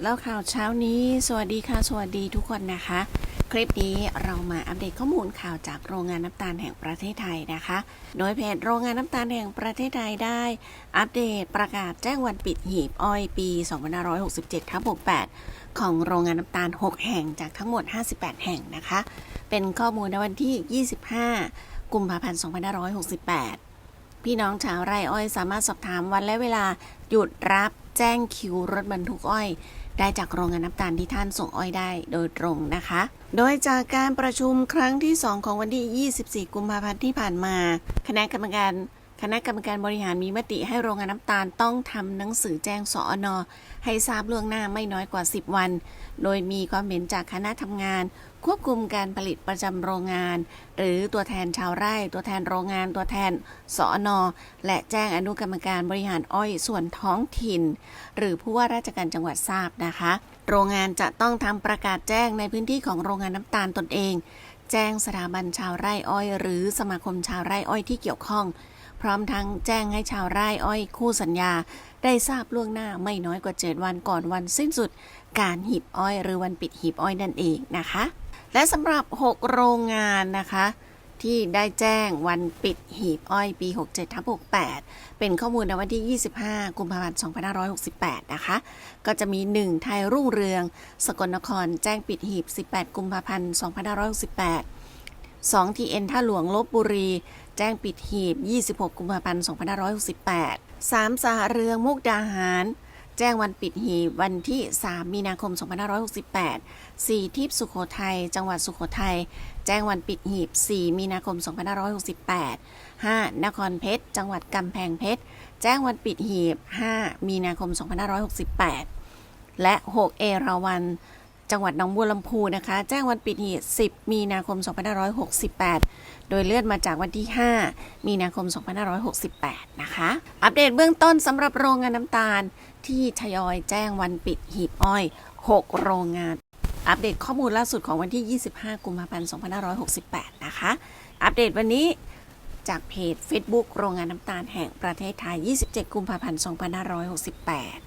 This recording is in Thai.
แล้วข่าวเช้านี้ สวัสดีค่ะ สวัสดีทุกคนนะคะ คลิปนี้เรามาอัปเดตข้อมูลข่าวจากโรงงานน้ำตาลแห่งประเทศไทยนะคะ โดยเพจโรงงานน้ำตาลแห่งประเทศไทยได้ อัปเดตประกาศแจ้งวันปิดหีบอ้อยปี2567ทับ68ของโรงงานน้ำตาล 6 แห่งจากทั้งหมด 58 แห่งนะคะ เป็นข้อมูลในวันที่ 25 กุมภาพันธ์2568 พี่น้องชาวไร่อ้อยสามารถสอบถามวันและเวลาหยุดรับ แจ้งคิวรถบรรทุกอ้อย ได้จากโรงงานน้ำตาลที่ท่านส่งอ้อยได้โดยตรงนะคะ โดยจากการประชุมครั้งที่ 2 ของวันที่ 24 กุมภาพันธ์ที่ผ่านมา คณะกรรมการ คณะกรรมการบริหารมีมติให้โรงงานน้ำตาลต้องทำหนังสือแจ้งสอนอให้ทราบล่วงหน้าไม่น้อยกว่า 10 วัน โดยมีความเห็นจากคณะทำงาน ควบคุมการผลิตประจำโรงงาน หรือตัวแทนชาวไร่ ตัวแทนโรงงาน ตัวแทนสอนอและแจ้งอนุกรรมการบริหารอ้อยส่วนท้องถิ่น หรือผู้ว่าราชการจังหวัดทราบนะคะ โรงงานจะต้องทำประกาศแจ้งในพื้นที่ของโรงงานน้ำตาลตนเอง แจ้งสถาบันชาวไร่อ้อย หรือสมาคมชาวไร่อ้อยที่เกี่ยวข้อง พร้อมทั้งแจ้งให้ชาวไร่อ้อยคู่สัญญา ได้ทราบล่วงหน้าไม่น้อยกว่า7วันก่อนวันสิ้นสุด การหีบอ้อยหรือวันปิดหีบอ้อยนั่นเองนะคะ และสำหรับ 6 โรงงานนะคะที่ได้แจ้งวันปิดหีบอ้อยปี 67ทับ68 เป็นข้อมูลในวันที่ 25 กุมภาพันธ์ 2568 นะคะ ก็จะมี 1 ไทยรุ่งเรือง สกลนครแจ้งปิดหีบ 18 กุมภาพันธ์ 2568 2 TN ท่าหลวงลบบุรี แจ้งปิดหีบ 26 กุมภาพันธ์ 2568 3 สหเรืองมุกดาหาร แจ้งวันปิดหีบวันที่ 3 มีนาคม 2568 4 ทิพย์สุโขทัย จังหวัดสุโขทัย แจ้งวันปิดหีบ 4 มีนาคม 2568 5 นครเพชร จังหวัดกำแพงเพชร แจ้งวันปิดหีบ 5 มีนาคม 2568 และ 6 เอราวัน จังหวัดหนองบัวลำพูนะคะ แจ้งวันปิดหีบ10 มีนาคม 2568 โดยเลื่อนมาจากวันที่ 5 มีนาคม 2568 นะคะ อัปเดตเบื้องต้นสำหรับโรงงานน้ำตาลที่ทยอยแจ้งวันปิดหีบอ้อย 6 โรงงาน อัปเดตข้อมูลล่าสุดของวันที่ 25 กุมภาพันธ์ 2568 นะคะ อัปเดตวันนี้จากเพจ Facebook โรงงานน้ำตาลแห่งประเทศไทย 27 กุมภาพันธ์ 2568